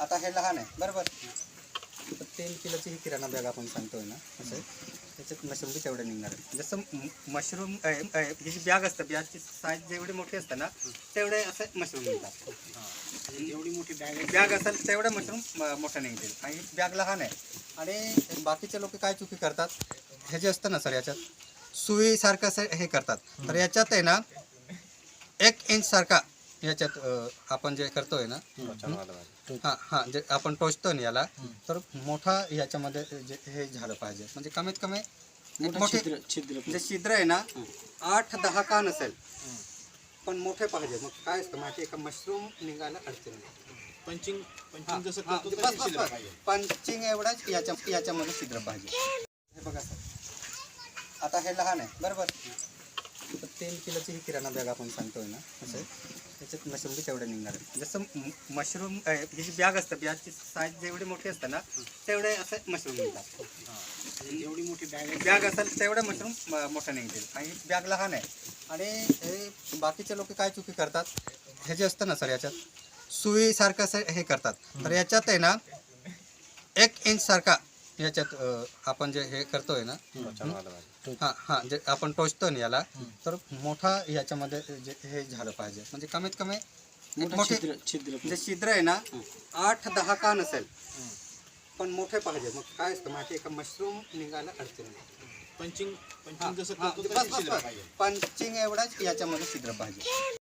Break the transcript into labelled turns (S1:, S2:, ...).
S1: आता हे लहान आहे. बरोबर? तीन किलोची ही किराणा बॅग आपण सांगतोय ना असं त्याच्यात मशरूम बी तेवढे निघणार आहे. जसं मशरूम ही जी बॅग असतं बॅगची साईज जेवढी मोठी असते ना तेवढे असं मशरूम निघतात.
S2: एवढी मोठी बॅग
S1: बॅग असेल तेवढे मशरूम मोठं निघतील. आणि बॅग लहान आहे. आणि बाकीचे लोक काय चुकी करतात? हे जे असतं ना सर याच्यात सुईसारखं असं हे करतात. तर याच्यात आहे ना एक इंच सारखा याच्यात अं, आपण जे करतोय ना हां हां जे आपण टोचतो ना याला तर मोठा याच्यामध्ये जे हे झालं पाहिजे. म्हणजे कमीत कमी एक मोठे
S2: छिद्र छिद्र
S1: जे छिद्र आहे ना आठ दहा का नसेल पण मोठे पाहिजे. मग काय असतं माहिती का? मशरूम निघायला अडचण नाही.
S2: पंचिंग पंचिंग जसं
S1: हा,
S2: करतो
S1: बस,
S2: तशी
S1: बस,
S2: छिद्र
S1: बस.
S2: पाहिजे.
S1: पंचिंग एवढाच याच्या याच्यामध्ये छिद्र पाहिजे. हे बघा सर. आता हे लहान आहे. बरोबर? तर तीन किलोची ही किराणा बॅग आपण सांगतोय ना असं. त्याच्यात मशरूम बी निघणार जसं मशरूम ही जी बॅग असतं बॅगची साईज जेवढी मोठी असतं ना तेवढे असं मशरूम निघतात.
S2: एवढी मोठी बॅग
S1: बॅग असेल तेवढं मशरूम मोठं निघतील. आणि बॅग लहान आहे. आणि हे बाकीचे लोक काय चुकी करतात? हे जे असतं ना सर याच्यात सुईसारखं असं हे करतात. तर याच्यात आहे ना एक इंच सारखा याच्यात अं, आपण जे हे करतोय ना हां हां जे आपण टोचतो ना याला तर मोठा याच्यामध्ये जे हे झालं पाहिजे. म्हणजे कमीत कमी मोठे जे छिद्र आहे ना आठ दहा का नसेल पण मोठे पाहिजे. मग काय असतं माहिती आहे का? मशरूम निघायला अडचण
S2: पंचिंग पंचिंग जसं
S1: पंचिंग एवढाच याच्यामध्ये छिद्र पाहिजे.